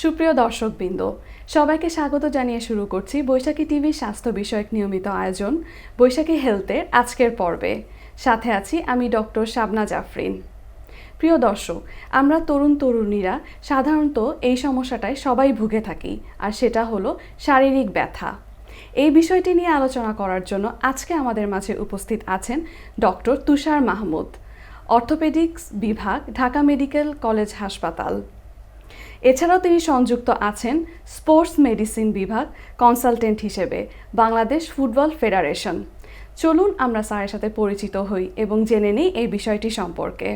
সুপ্রিয় দর্শকবৃন্দ, সবাইকে স্বাগত জানিয়ে শুরু করছি বৈশাখী টিভির স্বাস্থ্য বিষয়ক নিয়মিত আয়োজন, বৈশাখী হেলথের আজকের পর্বে। সাথে আছি আমি ডক্টর শাবনা জাফরিন। প্রিয় দর্শক, আমরা তরুণ তরুণীরা সাধারণত এই সমস্যাটায় সবাই ভুগে থাকি, আর সেটা হলো শারীরিক ব্যথা। এই বিষয়টি নিয়ে আলোচনা করার জন্য আজকে আমাদের মাঝে উপস্থিত আছেন ডক্টর তুষার মাহমুদ, অর্থোপেডিক্স বিভাগ, ঢাকা মেডিকেল কলেজ হাসপাতাল। এছাড়াও তিনি সংযুক্ত আছেন স্পোর্টস মেডিসিন বিভাগ কনসালটেন্ট হিসেবে বাংলাদেশ ফুটবল ফেডারেশন। চলুন আমরা স্যারের সাথে পরিচিত হই এবং জেনে নিই এই বিষয়টি সম্পর্কে।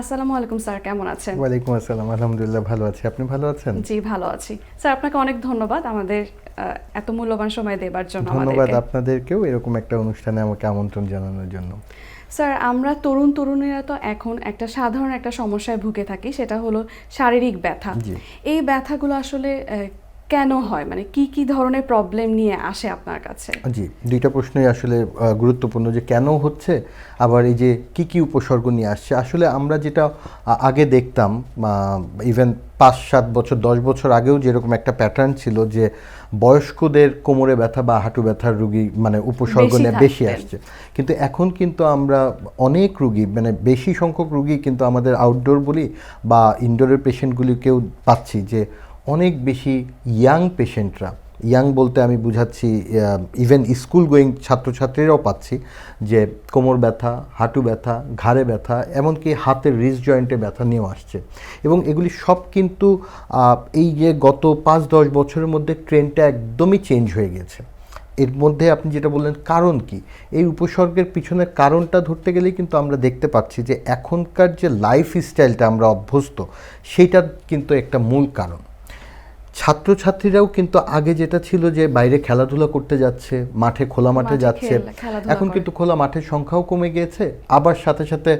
আসসালামু আলাইকুম স্যার কেমন আছেন? ওয়ালাইকুম আসসালাম আলহামদুলিল্লাহ ভালো আছি। আপনি ভালো আছেন? জি ভালো আছি। স্যার আপনাকে অনেক ধন্যবাদ আমাদের এত মূল্যবান সময় দেবার জন্য ধন্যবাদ আপনাদেরকেও এরকম একটা অনুষ্ঠানে আমাকে আমন্ত্রণ জানানোর জন্য। স্যার আমরা তরুণ তরুণীরা তো এখন একটা সাধারণ একটা সমস্যায় ভুগে থাকি সেটা হলো শারীরিক ব্যথা। এই ব্যথাগুলো আসলে কেন হয়? মানে কি কি ধরনের প্রবলেম নিয়ে আসে আপনার কাছে? জি দুইটা প্রশ্নই আসলে গুরুত্বপূর্ণ যে কেন হচ্ছে আবার এই যে কি কি উপসর্গ নিয়ে আসছে। আসলে আমরা যেটা আগে দেখতাম ইভেন পাঁচ সাত বছর দশ বছর আগেও যেরকম একটা প্যাটার্ন ছিল যে বয়স্কদের কোমরে ব্যথা বা হাঁটু ব্যথার রুগী মানে উপসর্গ নিয়ে বেশি আসছে। কিন্তু এখন কিন্তু আমরা অনেক রুগী মানে বেশি সংখ্যক রুগী কিন্তু আমাদের আউটডোর বলি বা ইনডোরের পেশেন্টগুলিকেও পাচ্ছি যে অনেক বেশি ইয়াং পেশেন্টরা ইয়াং বলতে আমি বুঝাচ্ছি ইভেন স্কুল গোয়িং ছাত্রছাত্রীরাও পাচ্ছি যে কোমর ব্যথা, হাঁটু ব্যথা, ঘাড়ে ব্যথা, এমনকি হাতের রিস্ট জয়েন্টে ব্যথা নিয়েও আসছে। এবং এগুলি সব কিন্তু এই যে গত পাঁচ দশ বছরের মধ্যে ট্রেনটা একদমই চেঞ্জ হয়ে গেছে। এর মধ্যে আপনি যেটা বললেন, কারণ কি? এই উপসর্গের পিছনের কারণটা ধরতে গেলেই কিন্তু আমরা দেখতে পাচ্ছি যে এখনকার যে লাইফ স্টাইলটা আমরা অভ্যস্ত সেইটার কিন্তু একটা মূল কারণ। ছাত্রছাত্রীরাও কিন্তু আগে যেটা ছিল যে বাইরে খেলাধুলা করতে যাচ্ছে মাঠে খোলা মাঠে যাচ্ছে এখন কিন্তু খোলা মাঠের সংখ্যাও কমে গিয়েছে। আবার সাথে সাথে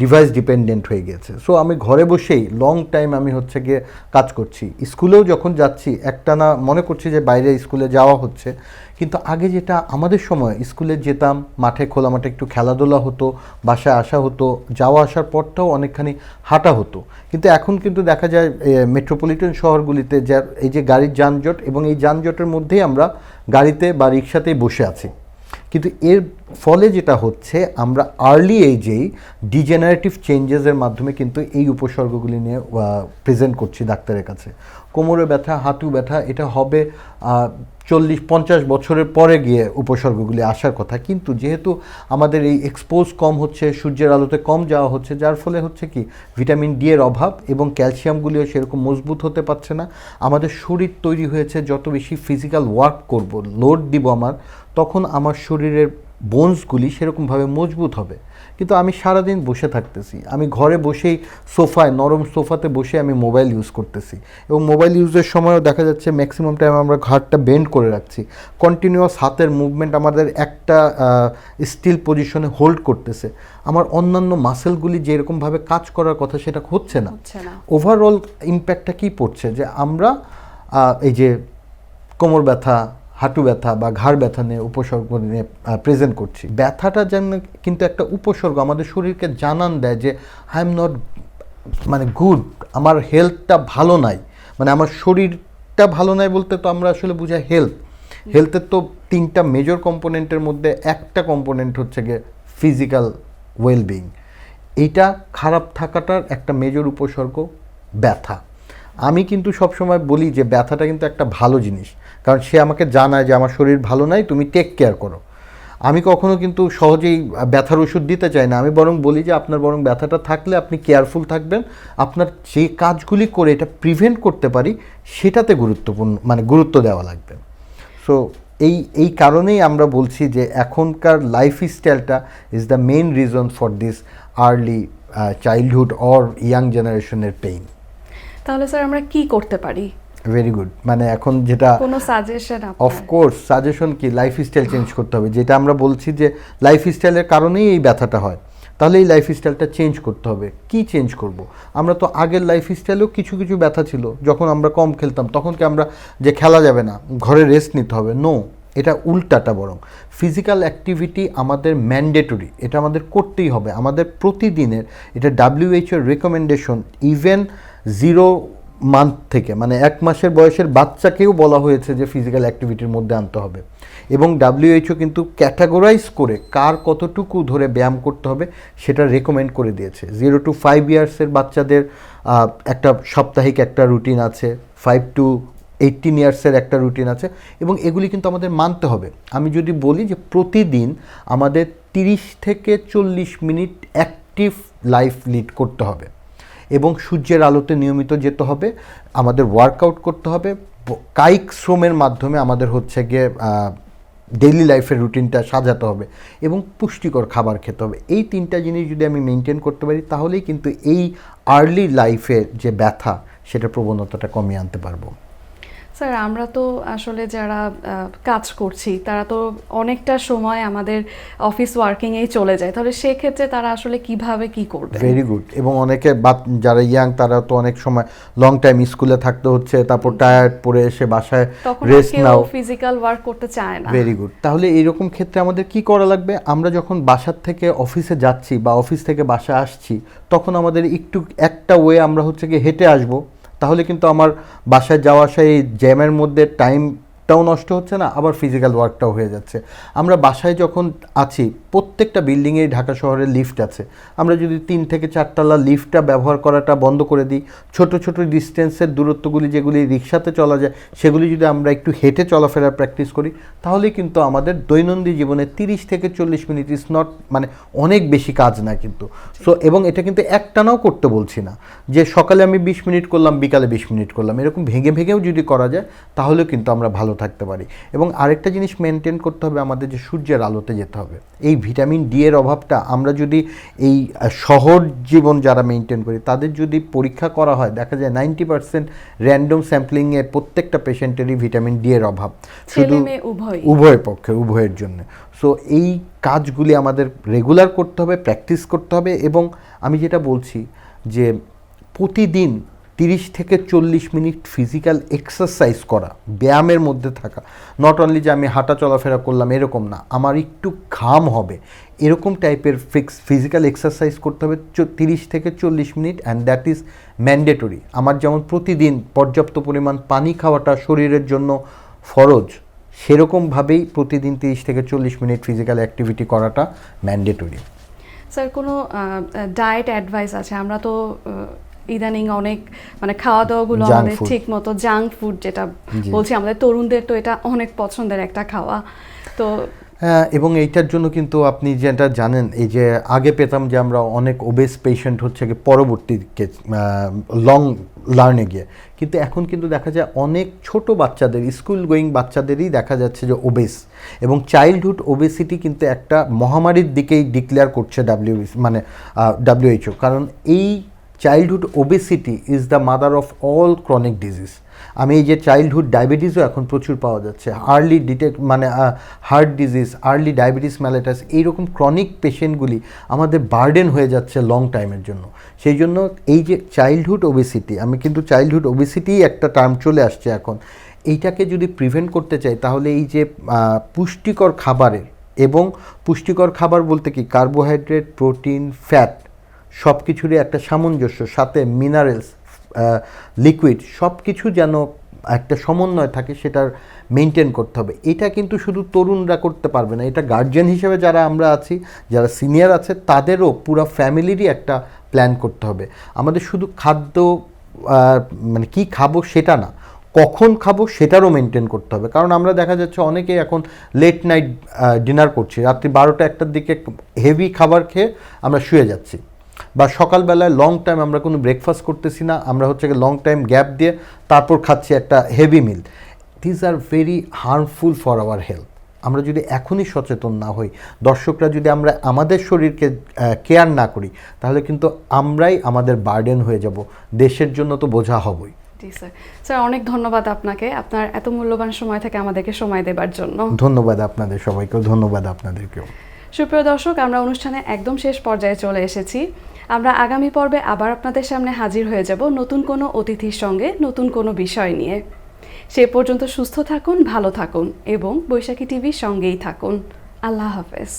ডিভাইস ডিপেন্ডেন্ট হয়ে গেছে। সো আমি ঘরে বসেই লং টাইম আমি হচ্ছে গিয়ে কাজ করছি। স্কুলেও যখন যাচ্ছি একটা না মনে করছি যে বাইরে স্কুলে যাওয়া হচ্ছে। কিন্তু আগে যেটা আমাদের সময়, স্কুলে যেতাম, মাঠে খোলা মাঠে একটু খেলাধুলা হতো, বাসায় আসা হতো, যাওয়া আসার পরটাও অনেকখানি হাঁটা হতো। কিন্তু এখন কিন্তু দেখা যায় মেট্রোপলিটন শহরগুলিতে যা, এই যে গাড়ির যানজট এবং এই যানজটের মধ্যেই আমরা গাড়িতে বা রিক্সাতেই বসে আছি। কিন্তু এর ফলে যেটা হচ্ছে, আমরা আর্লি এইজেই ডিজেনারেটিভ চেঞ্জেসের মাধ্যমে কিন্তু এই উপসর্গগুলি নিয়ে প্রেজেন্ট করছি ডাক্তারের কাছে। কোমরে ব্যথা, হাঁটু ব্যথা, এটা হবে চল্লিশ, পঞ্চাশ বছরের পরে গিয়ে উপসর্গগুলি আসার কথা। কিন্তু যেহেতু আমাদের এই এক্সপোজ কম হচ্ছে, সূর্যের আলোতে কম যাওয়া হচ্ছে, যার ফলে হচ্ছে কি ভিটামিন ডি এর অভাব এবং ক্যালসিয়ামগুলিও সেরকম মজবুত হতে পারছে না। আমাদের শরীর তৈরি হয়েছে, যত বেশি ফিজিক্যাল ওয়ার্ক করব লোড দিব আমার, তখন আমার শরীরের বোনসগুলি সেরকমভাবে মজবুত হবে। কিন্তু আমি সারাদিন বসে থাকতেছি। আমি ঘরে বসেই সোফায় নরম সোফাতে বসে আমি মোবাইল ইউজ করতেছি। এবং মোবাইল ইউজের সময়ও দেখা যাচ্ছে ম্যাক্সিমাম টাইম আমরা ঘাটটা বেন্ড করে রাখছি। কন্টিনিউয়াস হাতের মুভমেন্ট আমাদের একটা স্টিল পজিশনে হোল্ড করতেছে। আমার অন্যান্য মাসেলগুলি যেরকমভাবে কাজ করার কথা সেটা হচ্ছে না। ওভারঅল ইম্প্যাক্টটা কী পড়ছে? যে আমরা এই যে কোমর ব্যথা হাঁটু ব্যথা বা ঘাড় ব্যথা নিয়ে উপসর্গ নিয়ে প্রেজেন্ট করছি। ব্যথাটা যেন কিন্তু একটা উপসর্গ আমাদের শরীরকে জানান দেয় যে আই এম নট মানে গুড আমার হেলথটা ভালো নাই। মানে আমার শরীরটা ভালো নাই বলতে তো আমরা আসলে বুঝাই হেলথ হেলথের তো তিনটা মেজর কম্পোনেন্টের মধ্যে একটা কম্পোনেন্ট হচ্ছে গিয়ে ফিজিক্যাল ওয়েলবিং এইটা খারাপ থাকাটার একটা মেজর উপসর্গ ব্যথা। আমি কিন্তু সবসময় বলি যে, ব্যথাটা কিন্তু একটা ভালো জিনিস। কারণ সে আমাকে জানায় যে আমার শরীর ভালো নাই, তুমি টেক কেয়ার করো। আমি কখনো কিন্তু সহজেই ব্যথার ওষুধ দিতে চাই না। আমি বরং বলি যে আপনার বরং ব্যথাটা থাকলে আপনি কেয়ারফুল থাকবেন। আপনার যে কাজগুলি করে এটা প্রিভেন্ট করতে পারি, সেটাতে গুরুত্বপূর্ণ মানে গুরুত্ব দেওয়া লাগবে। সো এই এই কারণেই আমরা বলছি যে এখনকার লাইফ স্টাইলটা is the main reason for this early childhood or young জেনারেশনের পেইন তাহলে স্যার আমরা কি করতে পারি? ভেরি গুড মানে এখন যেটা কোনো সাজেশন অফকোর্স সাজেশন কি? লাইফ স্টাইল চেঞ্জ করতে হবে। যেটা আমরা বলছি যে লাইফ স্টাইলের কারণেই এই ব্যথাটা হয়। তাহলে এই লাইফ স্টাইলটা চেঞ্জ করতে হবে। কি চেঞ্জ করব? আমরা তো আগের লাইফ স্টাইলেও কিছু কিছু ব্যথা ছিল। যখন আমরা কম খেলতাম তখন কি আমরা যে খেলা যাবে না ঘরে রেস্ট নিতে হবে? নো এটা উল্টাটা বরং। ফিজিক্যাল অ্যাক্টিভিটি আমাদের ম্যান্ডেটরি এটা আমাদের করতেই হবে। আমাদের প্রতিদিনের এটা ডাব্লিউএইচওর রেকমেন্ডেশন ইভেন জিরো মান্থ থেকে মানে এক মাসের বয়সের বাচ্চাকেও বলা হয়েছে যে ফিজিক্যাল অ্যাক্টিভিটির মধ্যে আনতে হবে। এবং ডাব্লিউএইচও কিন্তু ক্যাটাগোরাইজ করে কার কতটুকু ধরে ব্যায়াম করতে হবে সেটা রেকমেন্ড করে দিয়েছে। জিরো টু ফাইভ ইয়ার্সের বাচ্চাদের একটা সাপ্তাহিক একটা রুটিন আছে ফাইভ টু এইটিন ইয়ার্সের একটা রুটিন আছে এবং এগুলি কিন্তু আমাদের মানতে হবে। আমি যদি বলি যে প্রতিদিন আমাদের তিরিশ থেকে চল্লিশ মিনিট অ্যাক্টিভ লাইফ লিড করতে হবে। এবং সূর্যের আলোতে নিয়মিত যেতে হবে। আমাদের ওয়ার্কআউট করতে হবে। কায়িক শ্রমের মাধ্যমে আমাদের হচ্ছে গিয়ে ডেইলি লাইফের রুটিনটা সাজাতে হবে এবং পুষ্টিকর খাবার খেতে হবে। এই তিনটা জিনিস যদি আমি মেনটেন করতে পারি, তাহলেই কিন্তু এই আর্লি লাইফে যে ব্যথা সেটা প্রবণতাটা কমিয়ে আনতে পারব। স্যার আমরা তো আসলে যারা কাজ করছি তারা তো অনেকটা সময় আমাদের অফিস ওয়ার্কিংয়েই চলে যায়। তাহলে সেক্ষেত্রে তারা আসলে কীভাবে কি করবে? ভেরি গুড এবং অনেকে যারা ইয়াং তারা তো অনেক সময় লং টাইম স্কুলে থাকতে হচ্ছে তারপর টায়ার্ড পরে এসে বাসায় রেস্ট নাও। ফিজিক্যাল ওয়ার্ক করতে চায় না। ভেরি গুড তাহলে এইরকম ক্ষেত্রে আমাদের কি করা লাগবে? আমরা যখন বাসার থেকে অফিসে যাচ্ছি বা অফিস থেকে বাসায় আসছি তখন আমাদের একটু একটা ওয়ে আমরা হচ্ছে কি হেঁটে আসব। তাহলে কিন্তু আমার বাসায় যাওয়া আসা এই জ্যামের মধ্যে টাইমটাও নষ্ট হচ্ছে না, আবার ফিজিক্যাল ওয়ার্কটাও হয়ে যাচ্ছে। আমরা বাসায় যখন আছি প্রত্যেকটা বিল্ডিংয়েই ঢাকা শহরে লিফট আছে। আমরা যদি তিন থেকে চারতলা লিফটটা ব্যবহার করাটা বন্ধ করে দিই, ছোট ছোট ডিস্টেন্সের দূরত্বগুলি যেগুলি রিক্সাতে চলা যায়, সেগুলি যদি আমরা একটু হেঁটে চলাফেরার প্র্যাকটিস করি তাহলে কিন্তু আমাদের দৈনন্দিন জীবনে তিরিশ থেকে চল্লিশ মিনিট ইজ নট মানে অনেক বেশি কাজ না কিন্তু। সো এবং এটা কিন্তু একটানাও করতে বলছি না। যে সকালে আমি বিশ মিনিট করলাম, বিকালে বিশ মিনিট করলাম, এরকম ভেঙে ভেঙেও যদি করা যায়, তাহলেও কিন্তু আমরা ভালো থাকতে পারি। এবং আরেকটা জিনিস মেনটেন করতে হবে আমাদের যে সূর্যের আলোতে যেতে হবে। এই ভিটামিন ডি এর অভাবটা আমরা যদি এই শহর জীবন যারা মেনটেন করি তাদের যদি পরীক্ষা করা হয় দেখা যায় নাইনটি পার্সেন্ট র্যান্ডম স্যাম্পলিংয়ে প্রত্যেকটা পেশেন্টেরই ভিটামিন ডি এর অভাব। শুধু উভয় পক্ষে উভয়ের জন্য। সো এই কাজগুলি আমাদের রেগুলার করতে হবে প্র্যাকটিস করতে হবে এবং আমি যেটা বলছি যে প্রতিদিন তিরিশ থেকে চল্লিশ মিনিট ফিজিক্যাল এক্সারসাইজ করা, ব্যায়ামের মধ্যে থাকা। নট অনলি যে আমি হাঁটা চলাফেরা করলাম এরকম না, আমার একটু ঘাম হবে। এরকম টাইপের ফিক্স ফিজিক্যাল এক্সারসাইজ করতে হবে তিরিশ থেকে চল্লিশ minute and that is mandatory আমার যেমন প্রতিদিন পর্যাপ্ত পরিমাণ পানি খাওয়াটা শরীরের জন্য ফরজ, সেরকমভাবেই প্রতিদিন তিরিশ থেকে চল্লিশ মিনিট ফিজিক্যাল অ্যাক্টিভিটি করাটা ম্যান্ডেটরি স্যার কোনো ডায়েট অ্যাডভাইস আছে? আমরা তো ইদানিং অনেক মানে খাওয়া দাওয়াগুলো আমাদের ঠিক মতো জাঙ্ক ফুড যেটা বলছি আমাদের তরুণদের তো এটা অনেক পছন্দের একটা খাওয়া। তো হ্যাঁ এবং এইটার জন্য কিন্তু আপনি যেটা জানেন এই যে আগে পেতাম যে আমরা অনেক ওবেস পেশেন্ট হচ্ছে কি পরবর্তী লং লার্নে গিয়ে। কিন্তু এখন কিন্তু দেখা যায় অনেক ছোট বাচ্চাদের স্কুল গোয়িং বাচ্চাদেরই দেখা যাচ্ছে যে ওবেস এবং চাইল্ডহুড ওবেসিটি কিন্তু একটা মহামারীর দিকেই ডিক্লেয়ার করছে ডাব্লিউ মানে ডাব্লিউএইচও কারণ এই childhood obesity is the mother of all chronic disease আমি এই যে চাইল্ডহুড ডায়াবেটিসও এখন প্রচুর পাওয়া যাচ্ছে। আর্লি ডিটেক্ট মানে heart disease early diabetes mellitus এইরকম ক্রনিক পেশেন্টগুলি আমাদের বার্ডেন হয়ে যাচ্ছে লং টাইমের জন্য। সেই জন্য এই যে চাইল্ডহুড ওবেসিটি আমি কিন্তু চাইল্ডহুড ওবেসিটি একটা টার্ম চলে আসছে এখন। এইটাকে যদি প্রিভেন্ট করতে চাই, তাহলে এই যে পুষ্টিকর খাবারের এবং পুষ্টিকর খাবার বলতে কি? কার্বোহাইড্রেট প্রোটিন ফ্যাট সব কিছুরই একটা সামঞ্জস্য, সাথে মিনারেলস লিকুইড সব কিছু যেন একটা সমন্বয় থাকে সেটার মেনটেন করতে হবে। এটা কিন্তু শুধু তরুণরা করতে পারবে না, এটা গার্জিয়ান হিসেবে যারা আমরা আছি, যারা সিনিয়র আছে, তাদেরও পুরো ফ্যামিলিরই একটা প্ল্যান করতে হবে। আমাদের শুধু খাদ্য মানে কি খাব সেটা না, কখন খাব সেটারও মেনটেন করতে হবে। কারণ আমরা দেখা যাচ্ছে অনেকে এখন লেট নাইট ডিনার করছি, রাত্রি বারোটা একটার দিকে হেভি খাবার খেয়ে আমরা শুয়ে যাচ্ছি। বা সকালবেলায় লং টাইম আমরা কোনো ব্রেকফাস্ট করতেছি না আমরা হচ্ছে লং টাইম গ্যাপ দিয়ে তারপর খাচ্ছি একটা heavy meal these are very harmful for our health আমরা যদি এখনই সচেতন না হই দর্শকরা যদি আমরা আমাদের শরীরকে কেয়ার না করি তাহলে কিন্তু আমরাই আমাদের বার্ডেন হয়ে যাব। দেশের জন্য তো বোঝা হবই। জি স্যার স্যার অনেক ধন্যবাদ আপনাকে। আপনার এত মূল্যবান সময় থেকে আমাদেরকে সময় দেবার জন্য। ধন্যবাদ আপনাদের সবাইকেও ধন্যবাদ আপনাদেরকেও। সুপ্রিয় দর্শক, আমরা অনুষ্ঠানে একদম শেষ পর্যায়ে চলে এসেছি। আমরা আগামী পর্বে আবার আপনাদের সামনে হাজির হয়ে যাব নতুন কোনো অতিথির সঙ্গে, নতুন কোনো বিষয় নিয়ে। সে পর্যন্ত সুস্থ থাকুন, ভালো থাকুন এবং বৈশাখী টিভির সঙ্গেই থাকুন। আল্লাহ হাফেজ।